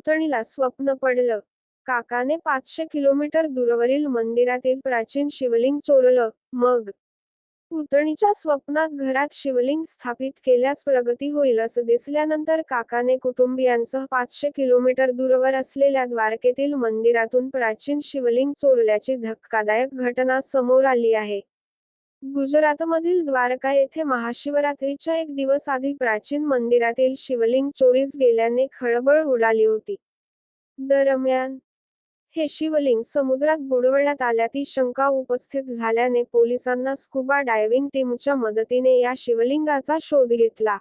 पुतणीला स्वप्न पडलं. काकाने पाचशे किलोमीटर दूरवरील मंदिरातील प्राचीन शिवलिंग चोरलं. मग? पुतणीच्या स्वप्नात घरात शिवलिंग स्थापित केल्यास प्रगती होईल असं दिसल्यानंतर काकाने कुटुंबियांसह पाचशे किलोमीटर दूरवर असलेल्या द्वारकेतील मंदिरातून प्राचीन शिवलिंग चोरल्याची धक्कादायक घटना समोर आली आहे. गुजरातमधील द्वारका येथे महाशिवरात्रीच्या एक दिवस आधी प्राचीन मंदिरातील शिवलिंग चोरीस गेल्याने खळबळ उडाली होती. दरम्यान हे शिवलिंग समुद्रात बुडवण्यात आल्याची शंका उपस्थित झाल्याने पोलिसांना स्कुबा डायव्हिंग टीमच्या मदतीने या शिवलिंगाचा शोध घेतला.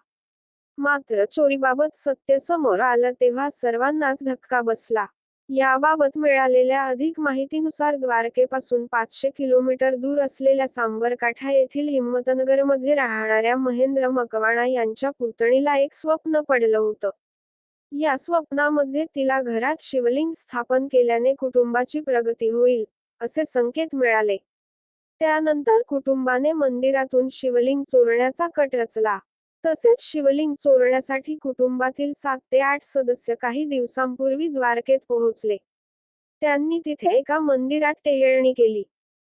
मात्र चोरीबाबत सत्य समोर आलं तेव्हा सर्वांनाच धक्का बसला. याबाबत मिळालेल्या अधिक माहितीनुसार द्वारकेपासून पाचशे किलोमीटर दूर असलेल्या सांबरकाठा येथील हिम्मतनगरमध्ये राहणाऱ्या महेंद्र मकवाणा यांच्या पुतणीला एक स्वप्न पडलं होतं. या स्वप्नामध्ये तिला घरात शिवलिंग स्थापन केल्याने कुटुंबाची प्रगती होईल असे संकेत मिळाले. त्यानंतर कुटुंबाने मंदिरातून शिवलिंग चोरण्याचा कट रचला. तसेच शिवलिंग चोरण्यासाठी कुटुंबातील सात ते आठ सदस्य काही दिवसांपूर्वी द्वारकेत पोहोचले. त्यांनी तिथे एका मंदिरात टेहेळणी केली.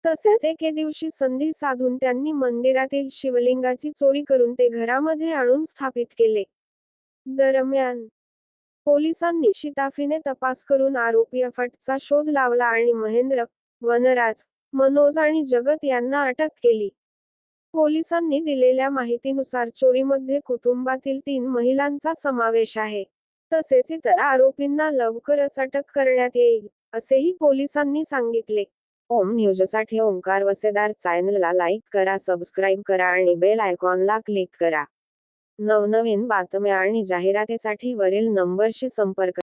तसेच एके दिवशी संधी साधून त्यांनी मंदिरातील शिवलिंगाची चोरी करून ते घरामध्ये आणून स्थापित केले. दरम्यान पोलिसांनी शिताफीने तपास करून आरोपी अफटचा शोध लावला आणि महेंद्र वनराज मनोज आणि जगत यांना अटक केली. पोलिसांनी दिलेल्या माहितीनुसार चोरीमध्ये कुटुंबातील तीन महिलांचा समावेश आहे. तसेच इतर आरोपींना लवकरच अटक करण्यात येईल असेही पोलिसांनी सांगितले. ओम न्यूजसाठी ओंकार वसेदार चॅनलला लाईक करा सबस्क्राईब करा आणि बेल आयकॉनला क्लिक करा. नवनवीन बातम्या आणि जाहिरातीसाठी वरील नंबरशी संपर्क